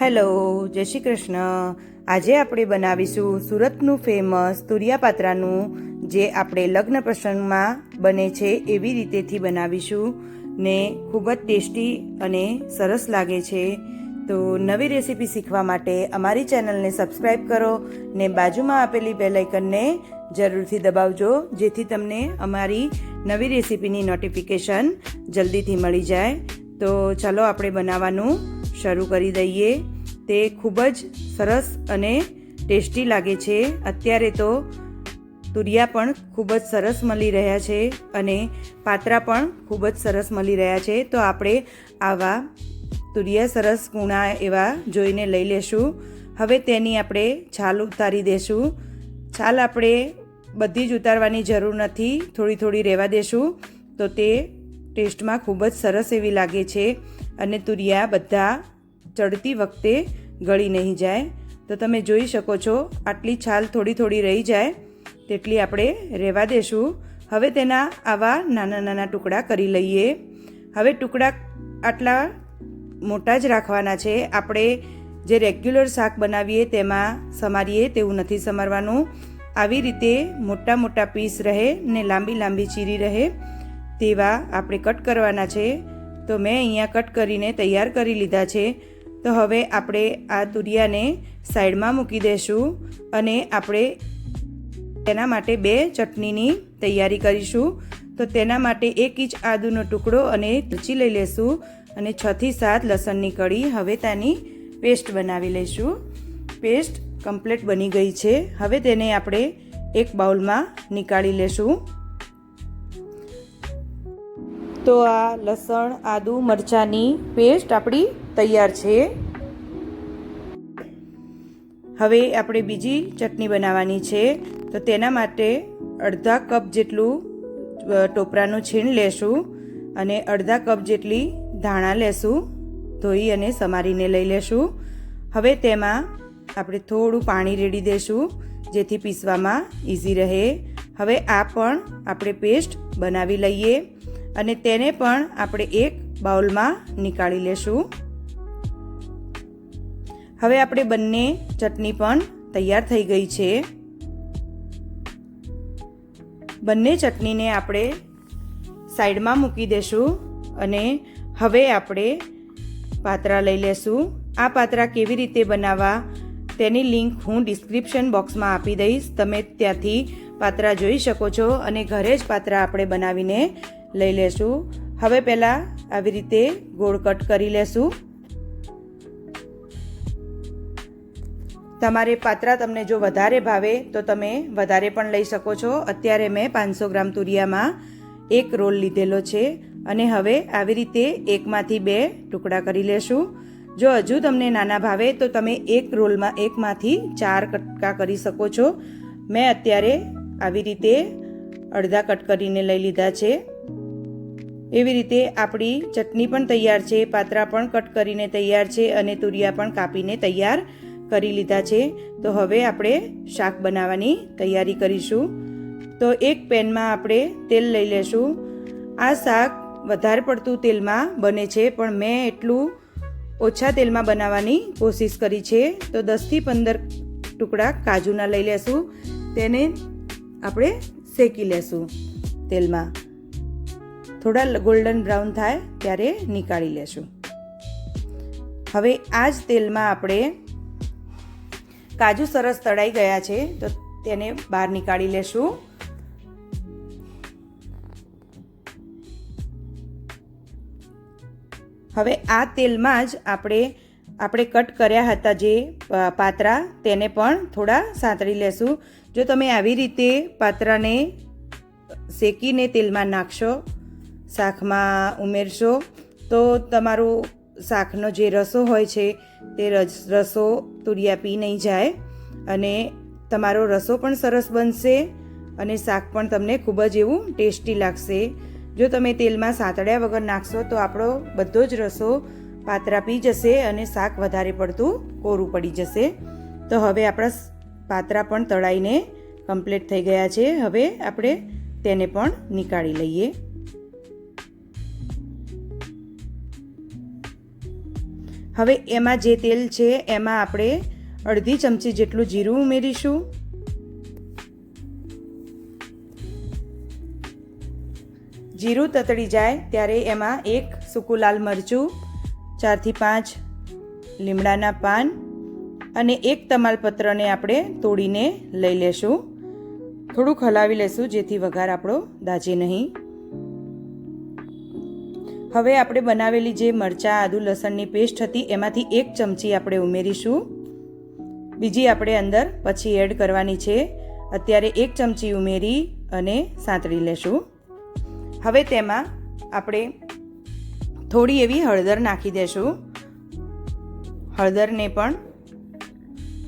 Hello, જય શ્રી કૃષ્ણ. આજે આપણે બનાવીશું સુરતનું ફેમસ તુરિયા પાત્રાનું જે આપણે લગ્ન પ્રસંગમાં બને છે એવી રીતેથી બનાવીશું ને ખૂબ જ ટેસ્ટી અને સરસ લાગે છે. તો નવી રેસીપી શીખવા માટે અમારી ચેનલને સબસ્ક્રાઈબ કરો ને બાજુમાં આપેલી બેલાઇકનને જરૂરથી દબાવજો, જેથી તમને અમારી નવી રેસીપીની નોટિફિકેશન જલ્દીથી મળી જાય. તો ચાલો આપણે બનાવવાનું શરૂ કરી દઈએ. તે ખૂબ જ સરસ અને ટેસ્ટી લાગે છે. અત્યારે તો તુરિયા પણ ખૂબ જ સરસ મળી રહ્યા છે અને પાત્રા પણ ખૂબ જ સરસ મળી રહ્યા છે. તો આપણે આવા તુરિયા સરસ કૂણા એવા જોઈને લઈ લેશું. હવે તેની આપણે છાલ ઉતારી દેશું. છાલ આપણે બધી જ ઉતારવાની જરૂર નથી. થોડી થોડી રહેવા દેશું. તો તે ટેસ્ટમાં ખૂબ જ સરસ એવી લાગે છે. અને તુરિયા બધા ચડતી વખતે ગળી નહીં જાય. તો તમે જોઈ શકો છો, આટલી છાલ થોડી થોડી રહી જાય, તેટલી આપણે રહેવા દેશું. હવે તેના આવા નાના નાના ટુકડા કરી લઈએ. હવે ટુકડા આટલા મોટા જ રાખવાના છે. આપણે જે રેગ્યુલર શાક બનાવીએ તેમાં સમારીએ, તેવું નથી સમારવાનું. આવી રીતે મોટા મોટા પીસ રહે ને લાંબી લાંબી ચીરી રહે, તેવા આપણે કટ કરવાના છે. તો મેં અહીંયા કટ કરીને તૈયાર કરી લીધા છે. તો હવે આપણે આ તુરિયાને સાઈડમાં મૂકી દઈશું અને આપણે તેના માટે બે ચટણીની તૈયારી કરીશું. તો તેના માટે એક ઇંચ આદુનો ટુકડો અને લચી લઈ લઈશું અને છથી સાત લસણની કળી હવે તેની પેસ્ટ બનાવી લઈશું. પેસ્ટ કમ્પ્લીટ બની ગઈ છે. હવે તેને આપણે એક બાઉલમાં નીકાળી લેશું. તો આ લસણ, આદુ, મરચાંની પેસ્ટ આપણી તૈયાર છે. હવે આપણે બીજી ચટણી બનાવવાની છે. તો તેના માટે અડધા કપ જેટલું ટોપરાનું છીણ લેશું અને અડધા કપ જેટલી ધાણા લેશું. ધોઈ અને સમારીને લઈ લેશું. હવે તેમાં આપણે થોડું પાણી રેડી દઈશું જેથી પીસવામાં ઇઝી રહે. હવે આ પણ આપણે પેસ્ટ બનાવી લઈએ. અને તેને પણ આપણે એક બાઉલમાં નીકાળી લેશું. હવે આપણે બંને ચટણી પણ તૈયાર થઈ ગઈ છે. બંને ચટણીને આપણે સાઈડમાં મૂકી દેશું અને હવે આપણે પાત્રા લઈ લેશું. આ પાત્રા કેવી રીતે બનાવવા તેની લિંક હું ડિસ્ક્રિપ્શન બોક્સમાં આપી દઈશ. તમે ત્યાંથી પાત્રા જોઈ શકો છો અને ઘરે જ પાત્રા આપણે બનાવીને લઈ લેશું. હવે પહેલાં આવી રીતે ગોળ કટ કરી લેશું. તમારે પાત્રા તમને જો વધારે ભાવે તો તમે વધારે પણ લઈ શકો છો. અત્યારે મેં પાંચસો ગ્રામ તુરિયામાં એક રોલ લીધેલો છે અને હવે આવી રીતે એકમાંથી બે ટુકડા કરી લેશું. જો હજુ તમને નાના ભાવે તો તમે એક રોલમાં એકમાંથી ચાર કટકા કરી શકો છો. મેં અત્યારે આવી રીતે અડધા કટ કરીને લઈ લીધા છે. એવી રીતે આપણી ચટણી પણ તૈયાર છે, પાત્રા પણ કટ કરીને તૈયાર છે અને તુરિયા પણ કાપીને તૈયાર કરી લીધા છે. તો હવે આપણે શાક બનાવવાની તૈયારી કરીશું. તો એક પેનમાં આપણે તેલ લઈ લેશું. આ શાક વધારે પડતું તેલમાં બને છે, પણ મેં એટલું ઓછા તેલમાં બનાવવાની કોશિશ કરી છે. તો દસથી પંદર ટુકડા કાજુના લઈ લેશું. તેને આપણે શેકી લેશું તેલમાં. થોડા ગોલ્ડન બ્રાઉન થાય ત્યારે નીકાળી લેશું. હવે આ જ તેલમાં આપણે કાજુ સરસ તળાઈ ગયા છે, તો તેને બહાર નીકાળી લેશું. હવે આ તેલમાં જ આપણે આપણે કટ કર્યા હતા જે પાત્રા, તેને પણ થોડા સાંતળી લેશું. જો તમે આવી રીતે પાત્રાને શેકીને તેલમાં નાખશો શાકમાં ઉમેરશો તો તમારું શાકનો જે રસો હોય છે તે રસો તુરિયા પી નહીં જાય અને તમારો રસો પણ સરસ બનશે અને શાક પણ તમને ખૂબ જ એવું ટેસ્ટી લાગશે. જો તમે તેલમાં સાતડ્યા વગર નાખશો તો આપણો બધો જ રસો પાતરા પી જશે અને શાક વધારે પડતું કોરું પડી જશે. તો હવે આપણા પાતરા પણ તળાઈને કમ્પ્લીટ થઈ ગયા છે. હવે આપણે તેને પણ નીકાળી લઈએ. હવે એમાં જે તેલ છે, એમાં આપણે અડધી ચમચી જેટલું જીરું ઉમેરીશું. જીરું તતડી જાય ત્યારે એમાં એક સૂકું લાલ મરચું, ચારથી પાંચ લીમડાના પાન અને એક તમાલપત્રને આપણે તોડીને લઈ લેશું. થોડુંક હલાવી લેશું જેથી વઘાર આપણો દાજે નહીં. હવે આપણે બનાવેલી જે મરચાં, આદુ, લસણની પેસ્ટ હતી, એમાંથી એક ચમચી આપણે ઉમેરીશું. બીજી આપણે અંદર પછી એડ કરવાની છે. અત્યારે એક ચમચી ઉમેરી અને સાંતળી લેશું. હવે તેમાં આપણે થોડી એવી હળદર નાખી દેશું. હળદરને પણ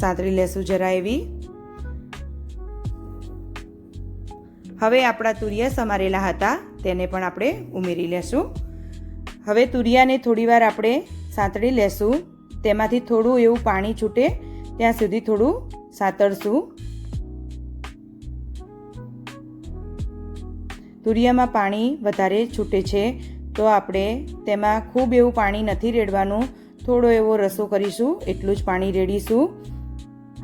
સાંતળી લેશું જરા એવી. હવે આપણા તુરિયા સમારેલા હતા, તેને પણ આપણે ઉમેરી લેશું. હવે તુરિયાને થોડીવાર આપણે સાંતળી લેશું. તેમાંથી થોડું એવું પાણી છૂટે, ત્યાં સુધી થોડું સાતળશું. તુરિયામાં પાણી વધારે છૂટે છે, તો આપણે તેમાં ખૂબ એવું પાણી નથી રેડવાનું. થોડો એવો રસો કરીશું, એટલું જ પાણી રેડીશું.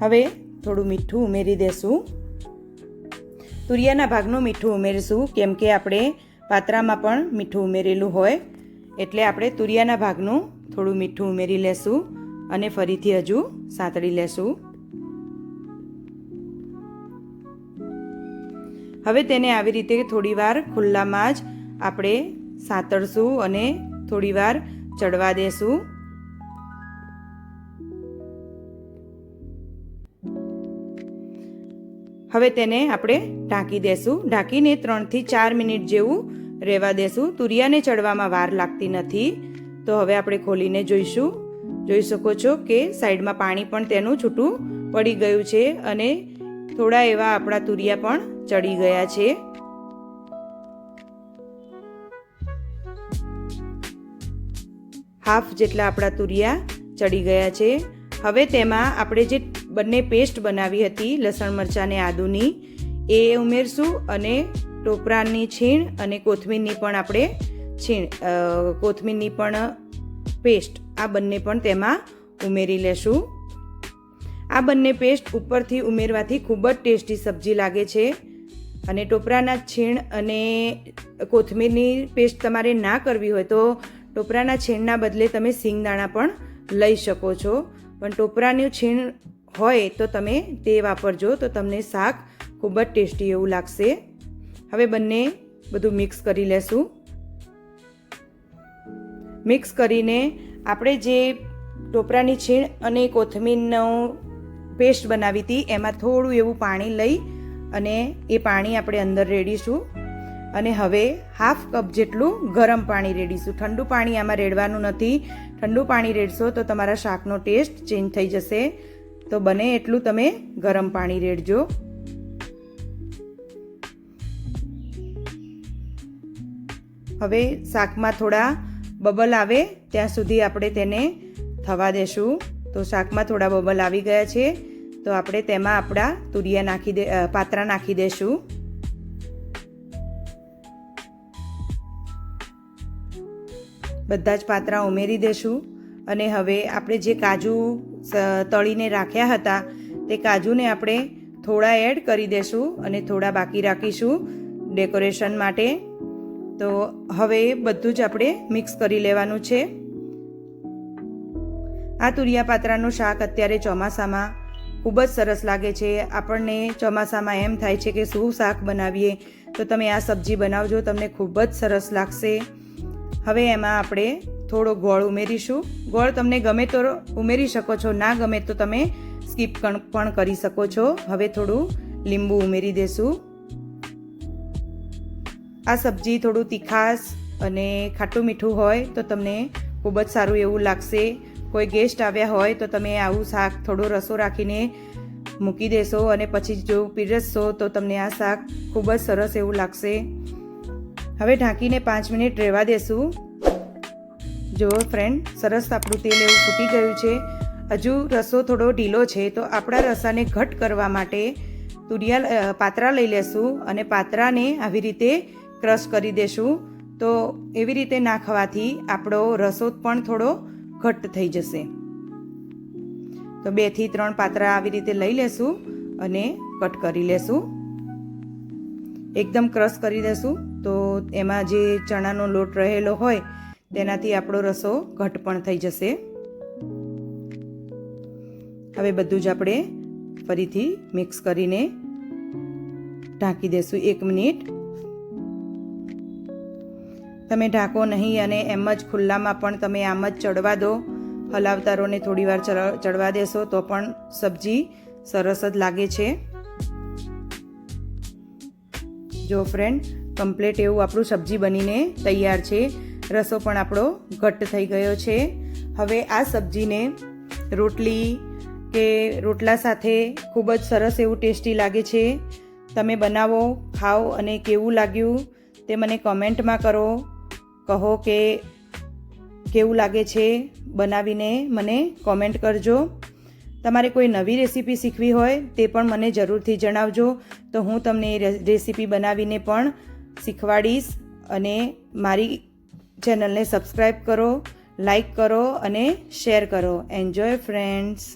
હવે થોડું મીઠું ઉમેરી દેશું. તુરિયાના ભાગનું મીઠું ઉમેરીશું, કેમ કે આપણે પાત્રામાં પણ મીઠું ઉમેરેલું હોય. એટલે આપણે તુરિયાના ભાગનું થોડું મીઠું ઉમેરી લેશું અને ફરીથી હજુ સાંતળી લેશું. હવે તેને આવી રીતે થોડીવાર ખુલ્લામાં જ આપણે સાંતળશું અને થોડીવાર ચડવા દેશું. હવે તેને આપણે ઢાંકી દેશું. ઢાંકીને ત્રણથી ચાર મિનિટ જેવું રહેવા દેશું. તુરિયાને ચડવામાં વાર લાગતી નથી. તો હવે આપણે ખોલીને જોઈશું. જોઈ શકો છો કે સાઈડમાં પાણી પણ તેનું છૂટું પડી ગયું છે અને થોડા એવા આપણા તુરિયા પણ ચડી ગયા છે. હાફ જેટલા આપણા તુરિયા ચડી ગયા છે. હવે તેમાં આપણે જે બંને પેસ્ટ બનાવી હતી, લસણ, મરચાં અને આદુની, એ ઉમેરશું અને ટોપરાની છીણ અને કોથમીરની પણ આપણે છીણ કોથમીરની પણ પેસ્ટ આ બંને પણ તેમાં ઉમેરી લેશું. આ બંને પેસ્ટ ઉપરથી ઉમેરવાથી ખૂબ જ ટેસ્ટી સબ્જી લાગે છે. અને ટોપરાના છીણ અને કોથમીરની પેસ્ટ તમારે ના કરવી હોય તો ટોપરાના છીણના બદલે તમે સિંગદાણા પણ લઈ શકો છો. પણ ટોપરાનું છીણ હોય તો તમે તે વાપરજો તો તમને શાક ખૂબ જ ટેસ્ટી એવું લાગશે. હવે બંને બધું મિક્સ કરી લેશું. મિક્સ કરીને આપણે જે ટોપરાની છીણ અને કોથમીરનો પેસ્ટ બનાવી હતી, એમાં થોડું એવું પાણી લઈ અને એ પાણી આપણે અંદર રેડીશું. અને હવે હાફ કપ જેટલું ગરમ પાણી રેડીશું. ઠંડુ પાણી આમાં રેડવાનું નથી. ઠંડુ પાણી રેડશો તો તમારા શાકનો ટેસ્ટ ચેન્જ થઈ જશે. તો બને એટલું તમે ગરમ પાણી રેડજો. હવે શાકમાં થોડા બબલ આવે, ત્યાં સુધી આપણે તેને થવા દેશું. તો શાકમાં થોડા બબલ આવી ગયા છે, તો આપણે તેમાં આપણા તુરિયા નાખી દે પાત્રા નાખી દેશું. બધા જ પાત્રા ઉમેરી દેશું અને હવે આપણે જે કાજુ તળીને રાખ્યા હતા, તે કાજુને આપણે થોડા એડ કરી દેશું અને થોડા બાકી રાખીશું ડેકોરેશન માટે. તો હવે બધું જ આપણે મિક્સ કરી લેવાનું છે. આ તુરિયા પાત્રાનું શાક અત્યારે ચોમાસામાં ખૂબ જ સરસ લાગે છે. આપણને ચોમાસામાં એમ થાય છે કે શું શાક બનાવીએ, તો તમે આ સબ્જી બનાવજો, તમને ખૂબ જ સરસ લાગશે. હવે એમાં આપણે થોડો ગોળ ઉમેરીશું. ગોળ તમને ગમે તો ઉમેરી શકો છો, ના ગમે તો તમે સ્કીપ પણ કરી શકો છો. હવે થોડું લીંબુ ઉમેરી દેશું. આ સબ્જી થોડું તીખાસ અને ખાટું મીઠું હોય તો તમને ખૂબ જ સારું એવું લાગશે. કોઈ ગેસ્ટ આવ્યા હોય તો તમે આવું શાક થોડો રસો રાખીને મૂકી દેશો અને પછી જો પીરસશો તો તમને આ શાક ખૂબ જ સરસ એવું લાગશે. હવે ઢાંકીને પાંચ મિનિટ રહેવા દેશું. જો ફ્રેન્ડ સરસ આપણું તેલ એવું ફૂટી ગયું છે. હજુ રસો થોડો ઢીલો છે તો આપણા રસાને ઘટ કરવા માટે તુરિયા પાત્રા લઈ લેશું અને પાત્રાને આવી રીતે ક્રશ કરી દેશું. તો એવી રીતે નાખવાથી આપણો રસો પણ થોડો ઘટ્ટ થઈ જશે. તો બેથી ત્રણ પાત્રા આવી રીતે લઈ લેશું અને કટ કરી લેશું. એકદમ ક્રશ કરી દેશું. તો એમાં જે ચણાનો લોટ રહેલો હોય, તેનાથી આપણો રસો ઘટ પણ થઈ જશે. હવે બધું જ આપણે ફરીથી મિક્સ કરીને ઢાંકી દેશું એક મિનિટ. તમે ઢાંકો નહીં અને એમ જ ખુલ્લામાં પણ તમે આમ જ ચડવા દો. હલાવતા રહો ને થોડી વાર ચડવા દેશો તો પણ સબ્જી સરસ જ લાગે છે. જો ફ્રેન્ડ કમ્પ્લેટ એવું આપણું સબ્જી બનીને તૈયાર છે. રસો પણ આપણો ઘટ્ટ થઈ ગયો છે. હવે આ સબ્જીને રોટલી કે રોટલા સાથે ખૂબ જ સરસ એવું ટેસ્ટી લાગે છે. તમે બનાવો, ખાઓ અને કેવું લાગ્યું તે મને કમેન્ટમાં કરો. કહો કે કેવું લાગે છે બનાવીને મને કોમેન્ટ કરજો. તમારે કોઈ નવી રેસીપી શીખવી હોય તે પણ મને જરૂરથી જણાવજો. તો હું તમને એ રેસીપી બનાવીને પણ શીખવાડીશ અને મારી ચેનલને સબસ્ક્રાઈબ કરો લાઈક કરો અને શેર કરો. Enjoy friends